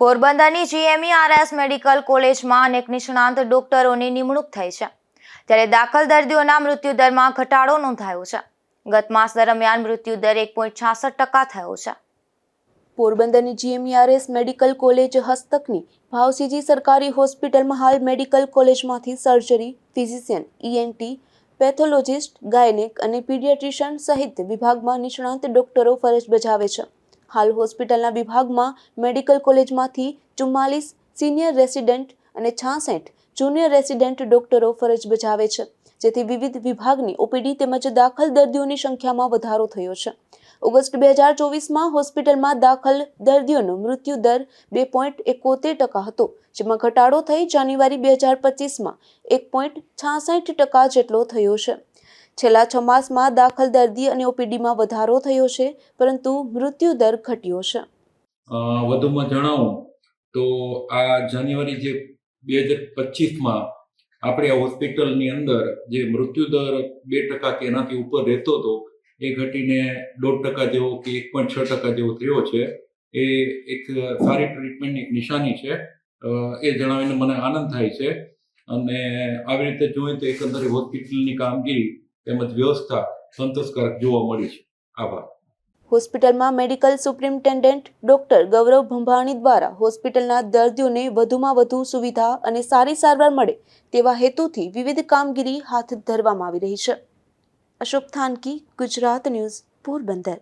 પોરબંદરની GMERS medical કોલેજમાં અનેક નિષ્ણાંત ડોક્ટરોની નિમણૂક થઈ છે. ત્યારે દાખલ દર્દીઓના મૃત્યુદરમાં ઘટાડો નોંધાયો છે. ગત માસ દરમિયાન મૃત્યુદર એક પોઈન્ટ છાસઠ ટકા થયો છે. પોરબંદરની જીએમઈઆરએસ મેડિકલ કોલેજ હસ્તકની ભાવસીજી સરકારી હોસ્પિટલમાં હાલ મેડિકલ કોલેજમાંથી surgery, physician ENT pathologist, gynaec અને પીડિયાટ્રિશિયન સહિત વિભાગમાં નિષ્ણાંત ડોક્ટરો ફરજ બજાવે છે. હાલ હોસ્પિટલના વિભાગમાં મેડિકલ કોલેજમાંથી ચુમ્માલીસ સિનિયર રેસિડેન્ટ અને છાસઠ જુનિયર રેસિડેન્ટ ડોક્ટરો ફરજ બજાવે છે. જેથી વિવિધ વિભાગની ઓપીડી તેમજ દાખલ દર્દીઓની સંખ્યામાં વધારો થયો છે. ઓગસ્ટ બે હજાર ચોવીસમાં હોસ્પિટલમાં દાખલ દર્દીઓનો મૃત્યુ દર બે પોઈન્ટ એકોતેર ટકા હતો, જેમાં ઘટાડો થઈ જાન્યુઆરી બે હજાર પચીસમાં એક પોઈન્ટ છાસઠ ટકા જેટલો થયો છે. છેલ્લા છ માસમાં દાખલ દર્દી અને ઓપીડીમાં વધારો થયો છે, પરંતુ મૃત્યુ દર ઘટ્યો છે. વધુમાં જણાવું તો આ જાન્યુઆરી જે બે હજાર પચીસમાં આપણે આ હોસ્પિટલની અંદર જે મૃત્યુ દર બે ટકા કે એનાથી ઉપર રહેતો હતો, એ ઘટીને દોઢ ટકા જેવો કે એક પોઈન્ટ છ ટકા જેવો થયો છે. એ એક સારી ટ્રીટમેન્ટની એક નિશાની છે. એ જણાવીને મને આનંદ થાય છે. અને આવી રીતે જોઈએ તો એકંદરે હોસ્પિટલની કામગીરી તેમજ વ્યવસ્થા સંતોષકારક જોવા મળી છે. આભાર. હોસ્પિટલમાં medical superintendent doctor Gaurav Bhambhani દ્વારા હોસ્પિટલના દર્દીઓને વધુમાં વધુ સુવિધા અને સારી સારવાર મળે તેવા હેતુથી વિવિધ કામગીરી હાથ ધરવામાં આવી રહી છે. અશોક થાનકી, ગુજરાત ન્યૂઝ, પોરબંદર.